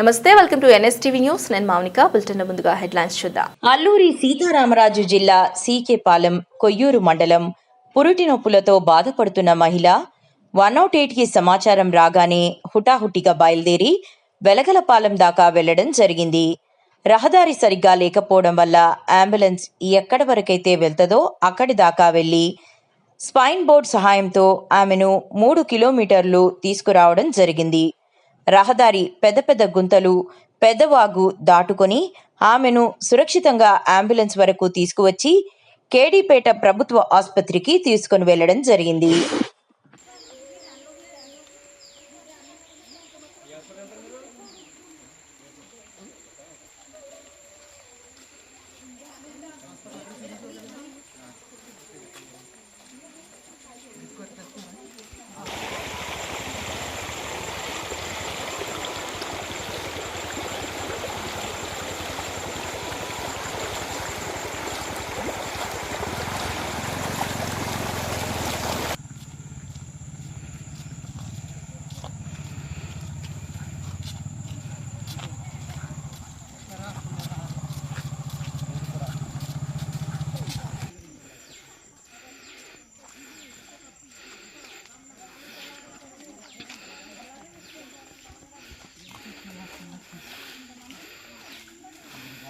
నమస్తే welcome to NSTV news. నేను Mounika bulletin ముందుగా హెడ్లైన్స్ చూద్దాం. అల్లూరి సీతారామరాజు జిల్లా సీకేపాలెం కొయ్యూరు మండలం పురుటి నొప్పులతో బాధపడుతున్న మహిళ వన్ నాట్కి సమాచారం రాగానే హుటాహుటిగా బయలుదేరి వెలగలపాలెం దాకా వెళ్ళడం జరిగింది. రహదారి సరిగ్గా లేకపోవడం వల్ల అంబులెన్స్ ఎక్కడి వరకైతే వెళ్తదో అక్కడి దాకా వెళ్ళి స్పైన్ బోర్డ్ సహాయంతో ఆమెను మూడు కిలోమీటర్లు తీసుకురావడం జరిగింది. రహదారి పెద్ద పెద్ద గుంతలు పెద్దవాగు దాటుకొని ఆమెను సురక్షితంగా అంబులెన్స్ వరకు తీసుకువచ్చి కేడీపేట ప్రభుత్వ ఆసుపత్రికి తీసుకుని వెళ్ళడం జరిగింది.